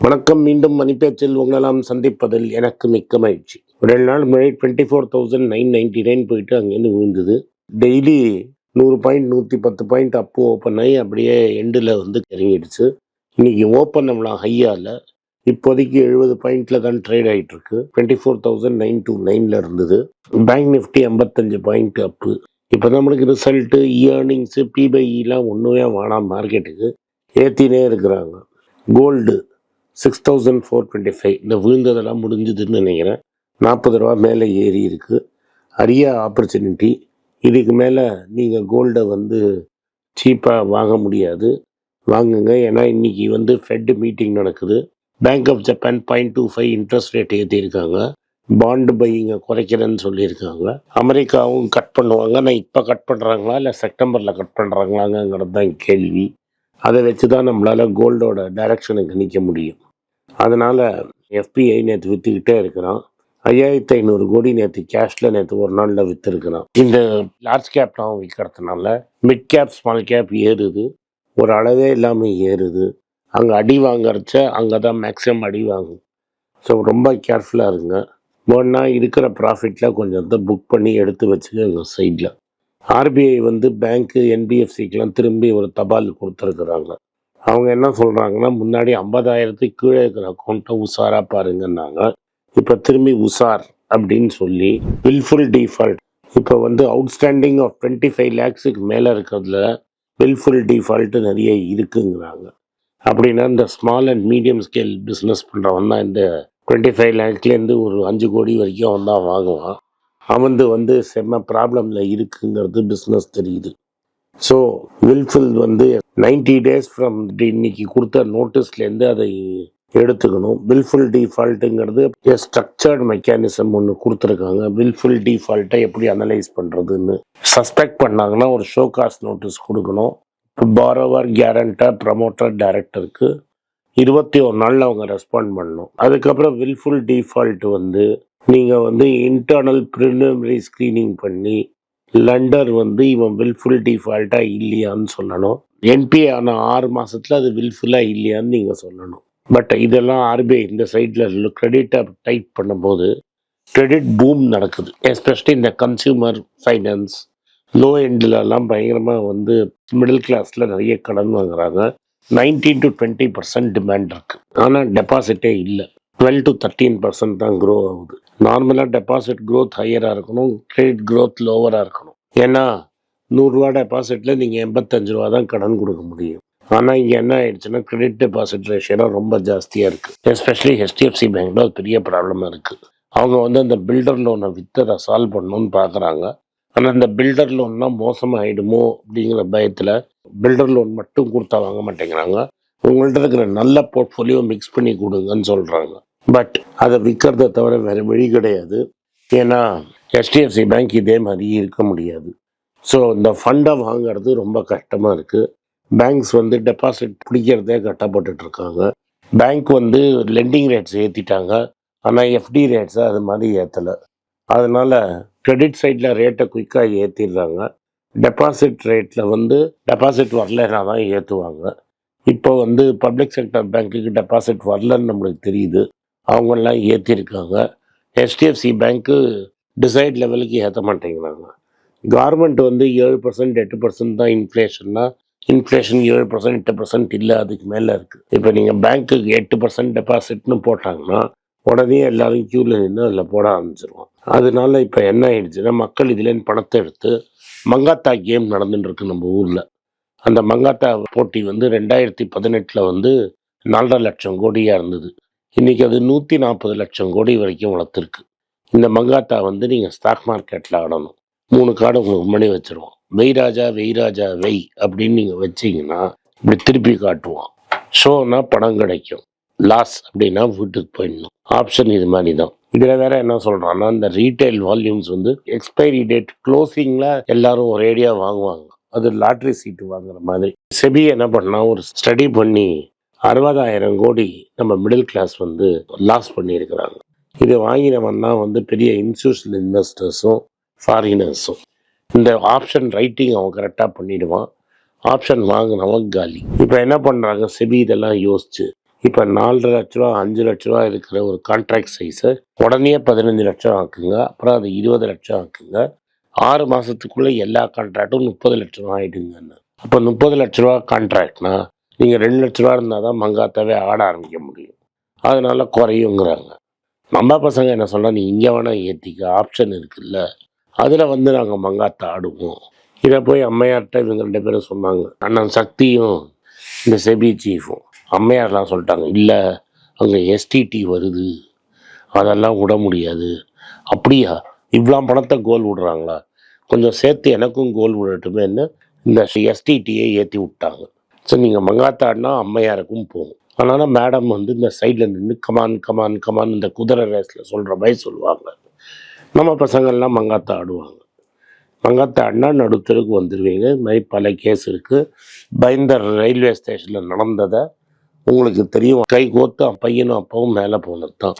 வணக்கம். மீண்டும் மணிப்பேச்சில் உங்களெல்லாம் சந்திப்பதில் எனக்கு மிக்க மகிழ்ச்சி. ரெண்டு நாள் முன்னாடி twenty four thousand nine ninety nine போயிட்டு அங்கேருந்து விழுந்தது. டெய்லி நூறு பாயிண்ட் நூற்றி பத்து பாயிண்ட் அப்போ ஓப்பன் ஆகி அப்படியே எண்டில் வந்து இறங்கிடுச்சு. இன்னைக்கு ஓப்பன் நம்மளாம் ஹையால் இப்போதைக்கு எழுபது பாயிண்ட்ல தான் ட்ரேட் ஆகிட்டு இருக்கு twenty four thousand nine two நைன்ல இருந்தது. பேங்க் நிஃப்டி ஐம்பத்தஞ்சு பாயிண்ட் அப்பு இப்போ நம்மளுக்கு ரிசல்ட்டு இயர்னிங்ஸு பிபைலாம் e ஒன்றுமே வேணாம் மார்க்கெட்டுக்கு ஏற்றினே இருக்கிறாங்க. Gold six thousand four twenty five இந்த விழுந்ததெல்லாம் முடிஞ்சுதுன்னு நினைக்கிறேன். நாற்பது ரூபா மேலே ஏறி இருக்குது அரிய ஆப்பர்ச்சுனிட்டி இதுக்கு மேலே நீங்கள் கோல்டை வந்து சீப்பாக வாங்க முடியாது. வாங்குங்க. ஏன்னா இன்றைக்கி வந்து ஃபெட் மீட்டிங் நடக்குது. Bank of Japan point two five interest rate ஏற்றிருக்காங்க bond பையிங்க குறைக்கிறேன்னு சொல்லியிருக்காங்க. அமெரிக்காவும் கட் பண்ணுவாங்க. நான் இப்போ கட் பண்ணுறாங்களா இல்லை செப்டம்பரில் கட் பண்ணுறாங்களாங்கிறது தான் கேள்வி. அதை வச்சு தான் நம்மளால் கோல்டோட டைரக்ஷனுக்கு நிற்க முடியும். அதனால் எஃபிஐ நேற்று விற்றுக்கிட்டே இருக்கிறான். ஐயாயிரத்தி ஐநூறு கோடி நேற்று கேஷில் நேற்று ஒரு நாளில் விற்றுருக்கிறான் இந்த லார்ஜ் கேப்லாம் விற்கிறதுனால மிட் கேப் ஸ்மால் கேப் ஏறுது. ஒரு அளவே இல்லாமல் ஏறுது. அங்கே அடி வாங்குறச்ச அங்கே தான் மேக்ஸிமம் அடி வாங்கும். ஸோ ரொம்ப கேர்ஃபுல்லாக இருங்க. வேணா இருக்கிற ப்ராஃபிட்டில் கொஞ்சம் புக் பண்ணி எடுத்து வச்சுக்கோங்க சைடில். ஆர்பிஐ வந்து பேங்க்கு என்பிஎஃப்சிக்கெலாம் திரும்பி ஒரு தபால் கொடுத்துருக்குறாங்க. அவங்க என்ன சொல்கிறாங்கன்னா முன்னாடி ஐம்பதாயிரத்துக்கு கீழே இருக்கிற அக்கௌண்ட்டை உஷாராக பாருங்கன்னாங்க. இப்போ திரும்பி உஷார் அப்படின்னு சொல்லி வில்ஃபுல் டிஃபால்ட் இப்போ வந்து அவுட்ஸ்டாண்டிங் ஆஃப் டுவெண்ட்டி ஃபைவ் லேக்ஸுக்கு மேலே இருக்கிறதுல வில்ஃபுல் டிஃபால்ட்டு நிறைய இருக்குங்கிறாங்க. அப்படின்னா இந்த small and medium scale business பண்ணுறவன் தான் இந்த டுவெண்ட்டி ஃபைவ் லேக்லேருந்து ஒரு அஞ்சு கோடி வரைக்கும் வந்தால் வாங்குவான். அவந்து வந்து செம்ம ப்ராப்ளமில் இருக்குங்கிறது பிஸ்னஸ் தெரியுது. ஸோ வில்ஃபில் வந்து நைன்டி டேஸ் ஃப்ரம் இன்னைக்கு கொடுத்த நோட்டீஸ்லேருந்து அதை எடுத்துக்கணும். வில்ஃபுல் டிஃபால்ட்டுங்கிறது ஸ்ட்ரக்சர்ட் மெக்கானிசம் ஒன்று கொடுத்துருக்காங்க. வில்ஃபுல் டிஃபால்ட்டை எப்படி அனலைஸ் பண்ணுறதுன்னு சஸ்பெக்ட் பண்ணாங்கன்னா ஒரு ஷோ காஸ் நோட்டீஸ் கொடுக்கணும். பாரோவர் கேரண்டர் ப்ரமோட்டர் டைரக்டருக்கு இருபத்தி ஒரு நாளில் அவங்க ரெஸ்பாண்ட் பண்ணணும். அதுக்கப்புறம் வில்ஃபுல் டிஃபால்ட் வந்து நீங்கள் வந்து இன்டர்னல் ப்ரிலிமினரி ஸ்க்ரீனிங் பண்ணி லண்டர் வந்து இவன் வில்ஃபுல் டிஃபால்ட்டாக இல்லையான்னு சொல்லணும். என்பிஏ ஆன ஆறு மாதத்தில் அது வில்ஃபுல்லாக இல்லையான்னு நீங்கள் சொல்லணும். பட் இதெல்லாம் ஆர்பிஐ இந்த சைடில் கிரெடிட்டை டைப் பண்ணும்போது கிரெடிட் பூம் நடக்குது. எஸ்பெஷலி இந்த கன்சியூமர் ஃபைனான்ஸ் லோ எண்ட்லலாம் பயங்கரமாக வந்து மிடில் கிளாஸில் நிறைய கடன் வாங்குறாங்க. Nineteen to twenty percent demand இருக்குது ஆனால் டெபாசிட்டே இல்லை. டுவெல் டு தேர்ட்டீன் பர்சன்ட் தான் க்ரோ ஆகுது. நார்மலாக டெபாசிட் க்ரோத் ஹையராக இருக்கணும் கிரெடிட் க்ரோத் லோவராக இருக்கணும். ஏன்னா நூறுரூவா டெபாசிட்டில் நீங்கள் எண்பத்தஞ்சு ரூபா தான் கடன் கொடுக்க முடியும். ஆனால் இங்கே என்ன ஆயிடுச்சுன்னா கிரெடிட் டெபாசிட் ரேஷியோலாம் ரொம்ப ஜாஸ்தியாக இருக்குது எஸ்பெஷலி ஹெச்டிஎஃப்சி பேங்க்ல அது பெரிய ப்ராப்ளமாக இருக்குது அவங்க வந்து அந்த பில்டர் லோனை விற்று அதை சால்வ் பண்ணணும்னு பார்க்குறாங்க ஆனால் அந்த பில்டர் லோன்லாம் மோசமாக ஆகிடுமோ அப்படிங்கிற பயத்தில் பில்டர் லோன் மட்டும் கொடுத்தா வாங்க மாட்டேங்கிறாங்க. உங்கள்கிட்ட இருக்கிற நல்ல போர்ட்ஃபோலியோ மிக்ஸ் பண்ணி கொடுங்கன்னு சொல்கிறாங்க பட் அதை விற்கிறத தவிர வேறு வழி கிடையாது. ஏன்னா ஹெச்டிஎஃப்சி பேங்க் இதே மாதிரி இருக்க முடியாது. ஸோ இந்த ஃபண்டை வாங்குறது ரொம்ப கஷ்டமாக இருக்குது பேங்க்ஸ் வந்து டெபாசிட் பிடிக்கிறதே கட்டப்பட்டுட்டு இருக்காங்க பேங்க் வந்து லெண்டிங் ரேட்ஸ் ஏற்றிட்டாங்க ஆனால் எஃப்டி ரேட்ஸை அது மாதிரி ஏற்றலை அதனால் கிரெடிட் சைடில் ரேட்டை குயிக்காக ஏற்றிடுறாங்க டெபாசிட் ரேட்டில் வந்து டெபாசிட் வரலனா தான் ஏற்றுவாங்க இப்போ வந்து பப்ளிக் செக்டர் பேங்க்குக்கு டெபாசிட் வரலன்னு நம்மளுக்கு தெரியுது. அவங்கெல்லாம் ஏற்றிருக்காங்க ஹெச்டிஎஃப்சி பேங்க்கு டிசைட் லெவலுக்கு ஏற்ற மாட்டேங்கிறாங்க. கவர்மெண்ட் வந்து ஏழு பர்சன்ட் எட்டு பர்சன்ட் தான் இன்ஃப்ளேஷன்னா இன்ஃப்ளேஷன் ஏழு பர்சன்ட் எட்டு பர்சன்ட் இல்லை அதுக்கு மேலே இருக்குது இப்போ நீங்கள் பேங்க்குக்கு எட்டு பர்சன்ட் டெபாசிட்னு போட்டாங்கன்னா உடனே எல்லாரும் க்யூவில் நின்று அதில் போட ஆரம்பிச்சிருவோம் அதனால இப்போ என்ன ஆயிடுச்சுன்னா மக்கள் இதுலேருந்து பணத்தை எடுத்து மங்காத்தா கேம் நடந்துட்டுருக்கு நம்ம ஊரில். அந்த மங்காத்தா போட்டி வந்து ரெண்டாயிரத்தி பதினெட்டில் வந்து நாலரை லட்சம் கோடியாக இருந்தது. இன்றைக்கி அது நூற்றி நாற்பது லட்சம் கோடி வரைக்கும் வளர்த்துருக்கு. இந்த மங்காத்தா வந்து நீங்கள் ஸ்டாக் மார்க்கெட்டில் ஆடணும் மூணு கார்டு உங்களுக்கு மணி வச்சுருவோம். வெய் ராஜா வெய் ராஜா வெய் அப்படின்னு நீங்கள் வச்சீங்கன்னா இப்படி திருப்பி காட்டுவோம். ஷோனா பணம் கிடைக்கும். லாஸ் அப்படின்னா வீட்டுக்கு போயிடணும். ஆப்ஷன் இது மாதிரி தான் இதில் வேற என்ன சொல்கிறான்னா இந்த ரீட்டைல் வால்யூம்ஸ் வந்து எக்ஸ்பைரி டேட் க்ளோசிங்கில் எல்லாரும் ஒரேடியாக வாங்குவாங்க. அது லாட்ரி சீட்டு வாங்குற மாதிரி. செபி என்ன பண்ணால் ஒரு ஸ்டடி பண்ணி அறுபதாயிரம் கோடி நம்ம மிடில் கிளாஸ் வந்து லாஸ் பண்ணியிருக்கிறாங்க. இதை வாங்கினவன் தான் வந்து பெரிய இன்ஸ்டியூஷனல் இன்வெஸ்டர்ஸும் ஃபாரினர்ஸும் இந்த ஆப்ஷன் ரைட்டிங் அவன் கரெக்டாக பண்ணிடுவான். ஆப்ஷன் வாங்கினவன் காலி. இப்போ என்ன பண்ணுறாங்க செபி இதெல்லாம் யோசிச்சு. இப்போ நாலரை லட்ச ரூபா அஞ்சு லட்ச ரூபா இருக்கிற ஒரு கான்ட்ராக்ட் சைஸை உடனே பதினஞ்சு லட்சம் ஆக்குங்க. அப்புறம் அது இருபது லட்சம் ஆக்குங்க. ஆறு மாதத்துக்குள்ளே எல்லா கான்ட்ராக்டும் முப்பது லட்ச ரூபா ஆகிடுங்கன்னு அப்போ முப்பது லட்ச ரூபா கான்ட்ராக்ட்னா நீங்கள் ரெண்டு லட்ச ரூபா இருந்தால் தான் மங்காத்தாவே ஆட ஆரம்பிக்க முடியும். அதனால குறையுங்கிறாங்க. நம்ம பசங்க என்ன சொல்கிறா நீ இங்கே வேணால் ஏற்றிக்க ஆப்ஷன் இருக்குல்ல. அதில் வந்து நாங்கள் மங்காத்தா ஆடுவோம். இதை போய் அம்மையார்கிட்ட இவங்க ரெண்டு பேரும் சொன்னாங்க. அண்ணன் சக்தியும் இந்த செபி சீஃபும் அம்மையார்லாம் சொல்லிட்டாங்க இல்லை அங்கே எஸ்டிடி வருது. அதெல்லாம் விட முடியாது. அப்படியா? இவ்வளோ பணத்தை கோல் விடுறாங்களா? கொஞ்சம் சேர்த்து எனக்கும் கோல் விடட்டுமேன்னு இந்த எஸ்டிடியை ஏற்றி விட்டாங்க. சரி நீங்கள் மங்காத்தாடினா அம்மையாருக்கும் போகும். அதனால் மேடம் வந்து இந்த சைடில் நின்று கமான் கமான் கமான் இந்த குதிரை ரேஸில் சொல்கிற மாதிரி சொல்லுவாங்க. நம்ம பசங்கள்லாம் மங்காத்தா ஆடுவாங்க மங்காத்தா ஆடினா நடுத்தருக்கு வந்துடுவீங்க இது மாதிரி பல கேஸ் இருக்குது பைந்தர் ரயில்வே ஸ்டேஷனில் நடந்ததை உங்களுக்கு தெரியும். கை கோத்து பையனும் அப்பாவும் மேலே போனது தான்.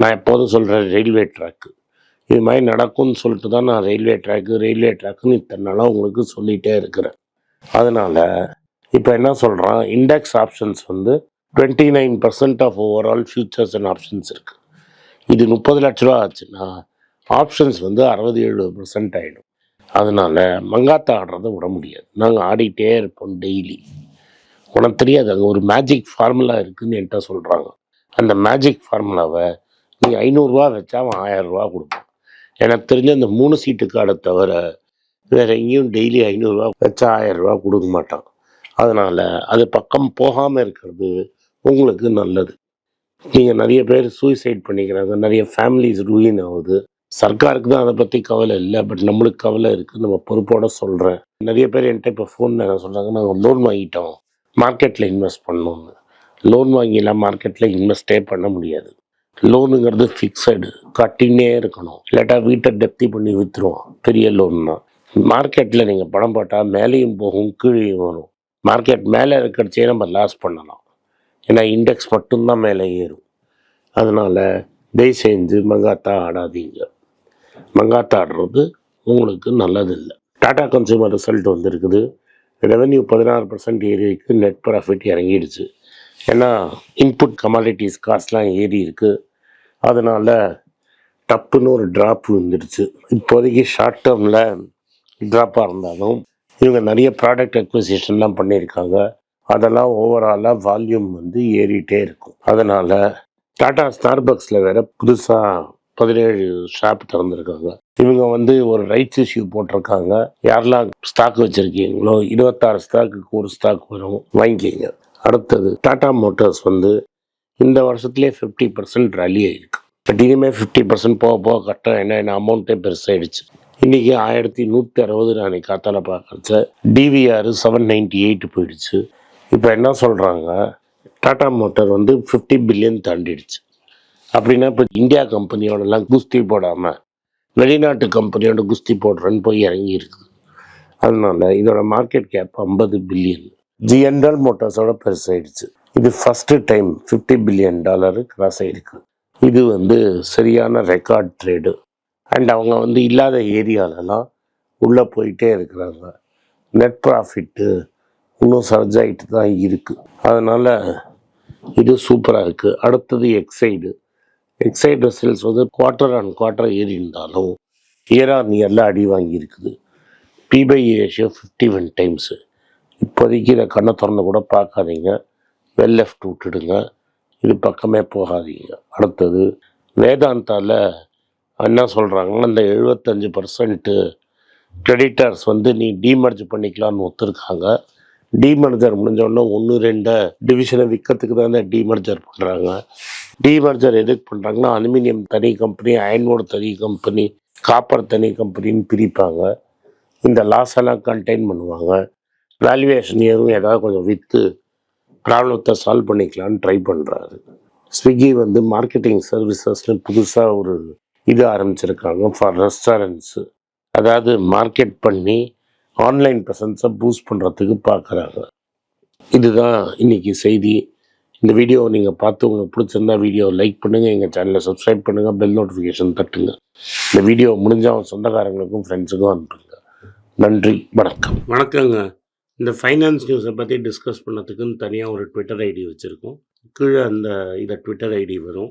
நான் எப்போதும் சொல்கிறேன் ரயில்வே ட்ராக்கு இது மாதிரி நடக்கும்னு சொல்லிட்டு தான் நான் ரயில்வே ட்ராக்கு ரயில்வே ட்ராக்குன்னு இத்தனை நாளாக உங்களுக்கு சொல்லிகிட்டே இருக்கிறேன். அதனால் இப்போ என்ன சொல்கிறான் இண்டெக்ஸ் ஆப்ஷன்ஸ் வந்து twenty nine percent of overall futures and options இருக்குது இது முப்பது லட்ச ரூபா ஆச்சுன்னா ஆப்ஷன்ஸ் வந்து அறுபது எழுபது பர்சன்ட் ஆகிடும் அதனால் மங்காத்தா ஆடுறதை விட முடியாது. நாங்கள் ஆடிட்டே இருப்போம் டெய்லி உனக்கு தெரியாது அங்கே ஒரு மேஜிக் ஃபார்முலா இருக்குதுன்னு என்கிட்ட சொல்கிறாங்க அந்த மேஜிக் ஃபார்முலாவை நீ ஐநூறுரூவா வச்சா அவன் ஆயரூவா கொடுப்பான். எனக்கு தெரிஞ்ச அந்த மூணு சீட்டு கார்டை தவிர வேற எங்கேயும் டெய்லி ஐநூறுரூவா வச்சா ஆயரூவா கொடுக்க மாட்டான். அதனால் அது பக்கம் போகாமல் இருக்கிறது உங்களுக்கு நல்லது. நீங்கள் நிறைய பேர் சூசைட் பண்ணிக்கிறாங்க நிறைய ஃபேமிலிஸ் ரூயின் ஆகுது. சர்க்காருக்கு தான் அதை பற்றி கவலை இல்லை பட் நம்மளுக்கு கவலை இருக்குது நம்ம பொறுப்போட சொல்கிறேன் நிறைய பேர் என்கிட்ட இப்போ ஃபோனில் என்ன சொல்கிறாங்க நாங்கள் லோன் வாங்கிட்டோம். மார்க்கெட்டில் இன்வெஸ்ட் பண்ணோன்னு லோன் வாங்கிலாம் மார்க்கெட்டில் இன்வெஸ்டே பண்ண முடியாது. லோனுங்கிறது ஃபிக்ஸடு கட்டினே இருக்கணும். இல்லாட்டா வீட்டை டெப்தி பண்ணி விற்றுருவோம் பெரிய லோன்னா மார்க்கெட்டில் நீங்கள் பணம் போட்டால் மேலேயும் போகும் கீழேயும் வரும். மார்க்கெட் மேலே இருக்கிறச்சே நம்ம லாஸ் பண்ணலாம். ஏன்னா இண்டெக்ஸ் மட்டும்தான் மேலே ஏறும். அதனால் தயவு செஞ்சு மங்காத்தா ஆடாதீங்க. மங்காத்தா ஆடுறது உங்களுக்கு நல்லதில்லை. டாடா கன்சூமர் ரிசல்ட் வந்திருக்குது. ரெவென்யூ பதினாறு பர்சன்ட் ஏறி நெட் ப்ராஃபிட் இறங்கிடுச்சு. ஏன்னா இன்புட் கமாடிட்டிஸ் காஸ்ட்லாம் ஏறி இருக்குது அதனால் டப்புன்னு ஒரு ட்ராப் வந்துடுச்சு. இப்போதைக்கு ஷார்ட் டேர்மில் ட்ராப்பாக இருந்தாலும் இவங்க நிறைய ப்ராடக்ட் அக்விசிஷன்லாம் பண்ணியிருக்காங்க. அதெல்லாம் ஓவராலாக வால்யூம் வந்து ஏறிட்டே இருக்கும். அதனால் டாடா ஸ்டார்பக்ஸில் வேற புதுசாக பதினேழு ஷாப் திறந்துருக்காங்க. இவங்க வந்து ஒரு ரைட்ஸ் இஷ்யூ போட்டிருக்காங்க. யாரெல்லாம் ஸ்டாக் வச்சுருக்கீங்களோ இருபத்தாறு ஸ்டாக்குக்கு ஒரு ஸ்டாக் வரும் வாங்கிக்கிங்க. அடுத்தது டாடா மோட்டார்ஸ் வந்து இந்த வருஷத்துலேயே ஃபிஃப்டி பர்சன்ட் ரலி ஆயிருக்கு. பட் இனிமேல் ஃபிஃப்டி பர்சன்ட் போக போக கட்ட என்ன என்ன அமௌண்ட்டே பெருசாயிடுச்சு. இன்னைக்கு ஆயிரத்தி நூற்றி அறுபது நான் காத்தால பார்க்குறச்ச டிவிஆர் செவன் நைன்டி எயிட் போயிடுச்சு. இப்போ என்ன சொல்கிறாங்க டாடா மோட்டார் வந்து ஃபிஃப்டி பில்லியன் தாண்டிடுச்சு. அப்படின்னா இப்போ இந்தியா கம்பெனியோடலாம் குஸ்தி போடாமல் வெளிநாட்டு கம்பெனியோட குஸ்தி போடுறேன்னு போய் இறங்கி இருக்குது அதனால இதோட மார்க்கெட் கேப் ஐம்பது பில்லியன் ஜிஎன்டல் மோட்டார்ஸோட பெருசாயிடுச்சு. இது first time fifty billion dollar cross ஆகிருக்கு இது வந்து சரியான ரெக்கார்ட் ட்ரேடு அண்ட் அவங்க வந்து இல்லாத ஏரியாலலாம் உள்ளே போயிட்டே இருக்கிறாங்க. நெட் ப்ராஃபிட்டு இன்னும் சர்ஜ் ஆகிட்டு தான் இருக்குது அதனால் இது சூப்பராக இருக்குது அடுத்தது எக்ஸைடு எக்ஸைடு சேல்ஸ் வந்து குவார்ட்டர் அண்ட் குவார்ட்டர் ஏறி இருந்தாலும் இயர் ஆன் இயரில் அடி வாங்கியிருக்குது பிபை ஏஷியோ ஃபிஃப்டி ஒன் டைம்ஸு இப்போதைக்கு இதை கண்ணை திறந்து கூட பார்க்காதீங்க. வெல் லெஃப்ட் விட்டுடுங்க. இது பக்கமே போகாதீங்க. அடுத்தது வேதாந்தாவில் என்ன சொல்கிறாங்கன்னா இந்த எழுபத்தஞ்சு பர்சன்ட்டு கிரெடிட்டர்ஸ் வந்து நீ டிமர்ஜ் பண்ணிக்கலாம்னு ஒத்துருக்காங்க. டிமர்ஜர் முடிஞ்சோடனே ஒன்று ரெண்டு டிவிஷனை விற்கிறதுக்கு தான் இந்த பண்ணுறாங்க டிமர்ஜர் எதுக்கு பண்ணுறாங்கன்னா அலுமினியம் தனி கம்பெனி அயன்வோடு தனி கம்பெனி காப்பர் தனி கம்பெனின்னு பிரிப்பாங்க. இந்த லாஸ் எல்லாம் கண்டெயின் பண்ணுவாங்க. வேல்யூவேஷன் எதுவும் ஏதாவது கொஞ்சம் விற்று ப்ராப்ளத்தை சால்வ் பண்ணிக்கலான்னு ட்ரை பண்ணுறாரு ஸ்விக்கி வந்து மார்க்கெட்டிங் சர்வீசஸ்னு புதுசாக ஒரு இது ஆரம்பிச்சிருக்காங்க ஃபார் ரெஸ்டாரண்ட்ஸு அதாவது மார்க்கெட் பண்ணி ஆன்லைன் ப்ரெசன்ஸை பூஸ்ட் பண்ணுறதுக்கு பார்க்குறாங்க இதுதான் இன்னைக்கு செய்தி. இந்த வீடியோ நீங்கள் பார்த்து உங்களுக்கு பிடிச்சிருந்தா வீடியோ லைக் பண்ணுங்கள் எங்கள் சேனலை சப்ஸ்கிரைப் பண்ணுங்கள் பெல் நோட்டிஃபிகேஷன் தட்டுங்க. இந்த வீடியோ முடிஞ்சால் சொந்தக்காரங்களுக்கும் ஃப்ரெண்ட்ஸுக்கும் அனுப்புங்க. நன்றி வணக்கம். வணக்கங்க. இந்த ஃபைனான்ஸ் நியூஸை பற்றி டிஸ்கஸ் பண்ணதுக்குன்னு தனியாக ஒரு ட்விட்டர் ஐடி வச்சுருக்கோம். கீழே அந்த இதை ட்விட்டர் ஐடி வரும்.